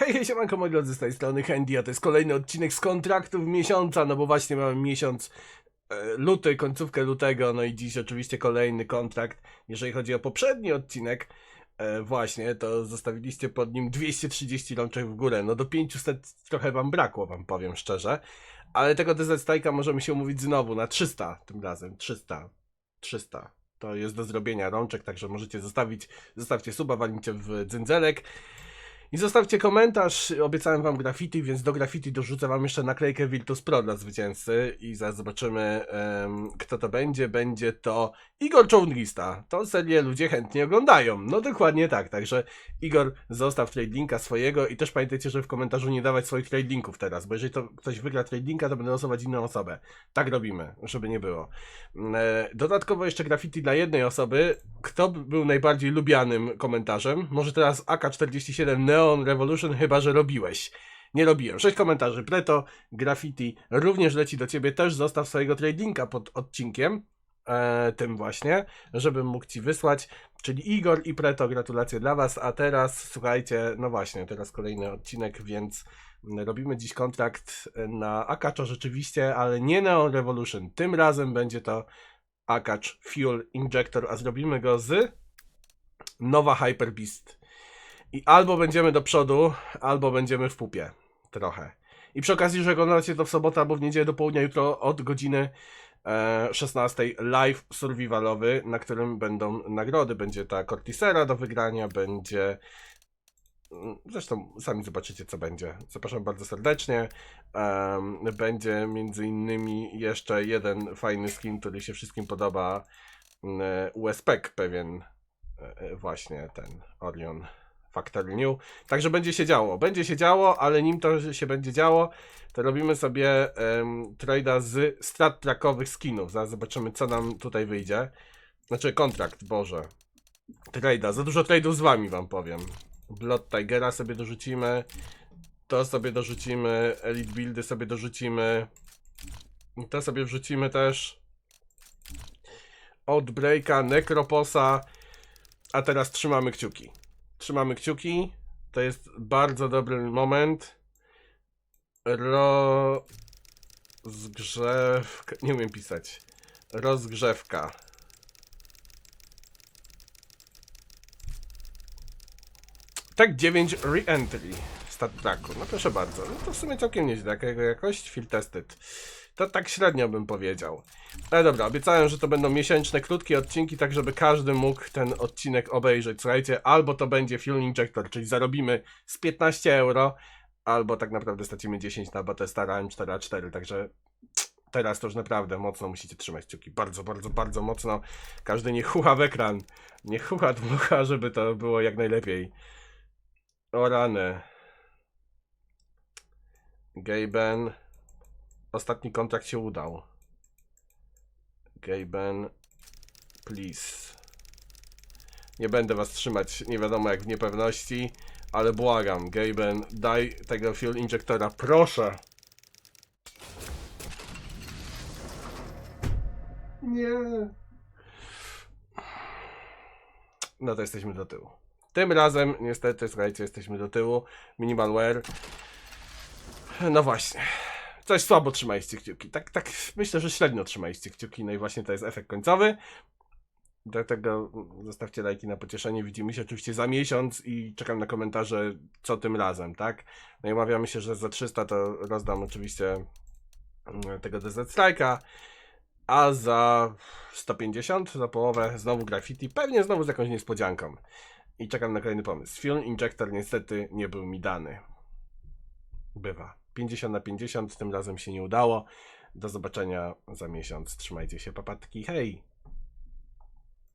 Hej, hej, siemanko moi drodzy, z tej strony Handy, a to jest kolejny odcinek z kontraktów miesiąca, no bo właśnie mamy miesiąc e, luty, końcówkę lutego, no i dziś oczywiście kolejny kontrakt. Jeżeli chodzi o poprzedni odcinek, e, właśnie, to zostawiliście pod nim 230 rączek w górę, no do 500 trochę wam brakło, wam powiem szczerze, ale tego DZ Strike'a możemy się umówić znowu na 300 tym razem, 300, 300. To jest do zrobienia rączek, także możecie zostawić, zostawcie suba, walnijcie w dzynzelek. I zostawcie komentarz, obiecałem wam graffiti, więc do graffiti dorzucę wam jeszcze naklejkę Virtus Pro dla zwycięzcy i zaraz zobaczymy em, kto to będzie. Będzie to Igor Czołnrista. Tą serię ludzie chętnie oglądają. No dokładnie tak, także Igor zostaw trade linka swojego i też pamiętajcie, że w komentarzu nie dawać swoich trade linków teraz, bo jeżeli to ktoś wygra trade linka, to będę losować inną osobę. Tak robimy, żeby nie było. E, Dodatkowo jeszcze graffiti dla jednej osoby. Kto był najbardziej lubianym komentarzem? Może teraz AK-47 Neon Revolution, chyba że robiłeś. Nie robiłem. Sześć komentarzy. Preto, graffiti również leci do ciebie. Też zostaw swojego trade linka pod odcinkiem. E, tym właśnie, żebym mógł ci wysłać. Czyli Igor i Preto, gratulacje dla was. A teraz słuchajcie, no właśnie, teraz kolejny odcinek, więc robimy dziś kontrakt na Akacza rzeczywiście, ale nie Neon Revolution. Tym razem będzie to Akacz Fuel Injector, a zrobimy go z Nowa Hyper Beast. I albo będziemy do przodu, albo będziemy w pupie. Trochę. I przy okazji, że oglądacie to w sobotę albo w niedzielę do południa, jutro od godziny e, 16 live survivalowy, na którym będą nagrody. Będzie ta Cortisera do wygrania, będzie Mm, Zresztą sami zobaczycie, co będzie. Zapraszam bardzo serdecznie. Em, będzie między innymi jeszcze jeden fajny skin, który się wszystkim podoba. Mm, USPEC pewien. e, e, Właśnie ten Orion Factory New. Także będzie się działo. Będzie się działo, ale nim to się będzie działo, to robimy sobie um, trade'a z strat trackowych skinów. Zaraz zobaczymy, co nam tutaj wyjdzie. Znaczy, kontrakt, Boże. Trade'a. Za dużo trade'ów z wami, wam powiem. Blood Tigera sobie dorzucimy. To sobie dorzucimy. Elite Buildy sobie dorzucimy. To sobie wrzucimy też. Outbreaka, Necroposa. A teraz trzymamy kciuki. Trzymamy kciuki. To jest bardzo dobry moment. Rozgrzewka. Nie umiem pisać. Rozgrzewka. Tak 9 re-entry stat tracku. No proszę bardzo. No to w sumie całkiem nieźle. Jaka jego jakość? Field tested. To tak średnio bym powiedział. Ale dobra, obiecałem, że to będą miesięczne, krótkie odcinki, tak żeby każdy mógł ten odcinek obejrzeć. Słuchajcie, albo to będzie Fuel Injector, czyli zarobimy z 15 euro, albo tak naprawdę stracimy 10 na Battlestara M4A4, także teraz to już naprawdę mocno musicie trzymać kciuki. Bardzo, bardzo, bardzo mocno. Każdy nie chucha w ekran. Nie chucha dmucha, żeby to było jak najlepiej. O rany. Gaben. Ostatni kontrakt się udał. Gaben. Please. Nie będę was trzymać nie wiadomo jak w niepewności, ale błagam, Gaben, daj tego fuel injektora, proszę. Nie. No to jesteśmy do tyłu. Tym razem, niestety, słuchajcie, jesteśmy do tyłu. Minimalware. No właśnie. Coś słabo trzymaliście kciuki. Tak, tak, myślę, że średnio trzymaliście kciuki. No i właśnie to jest efekt końcowy. Dlatego zostawcie lajki na pocieszenie. Widzimy się oczywiście za miesiąc i czekam na komentarze, co tym razem, tak? No i umawiamy się, że za 300 to rozdam oczywiście mm, tego DZ Strike'a, a za 150, za połowę znowu graffiti, pewnie znowu z jakąś niespodzianką. I czekam na kolejny pomysł. Film Injector niestety nie był mi dany. Bywa. 50 na 50, tym razem się nie udało. Do zobaczenia za miesiąc. Trzymajcie się, papatki. Hej!